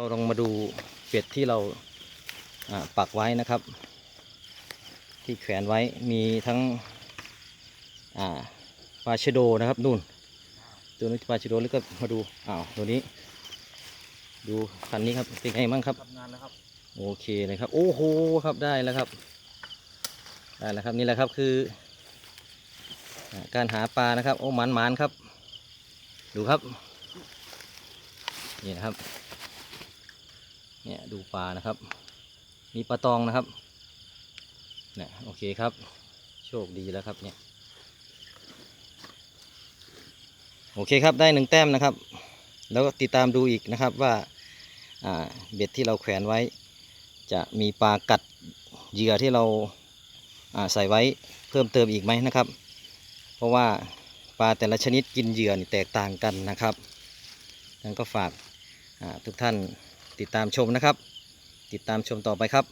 เราลองมาดูเบ็ดที่เราอ่าปักไว้นะครับ ที่แขวนไว้มีทั้งอ่าปลาชะโดนะครับนู่นตัวนี้ปลาชะโดแล้วก็มาดูอ้าวตัวนี้ ดูคันนี้ครับเป็นไงบ้างครับทำงานแล้วครับโอเคเลยครับ โอ้โหครับได้แล้วครับได้แล้วครับนี่แหละครับคืออ่าการหาปลานะครับ โอ้หมันหมันครับ ดูครับ นี่นะครับ เนี่ยดูปลานะครับ มีปลาตองนะครับเนี่ยโอเคครับ โชคดีแล้วครับเนี่ยโอเคครับได้หนึ่งแต้มนะครับ แล้วก็ติดตามดูอีกนะครับว่าเบ็ดที่เราแขวนไว้ จะมีปลากัดเหยื่อที่เราาใส่ไว้เพิ่มเติมอีกไหมนะครับ เพราะว่าปลาแต่ละชนิดกินเหยื่อแตกต่างกันนะครับดังก็ฝากาทุกท่าน ติดตามชมนะครับ ติดตามชมต่อไปครับ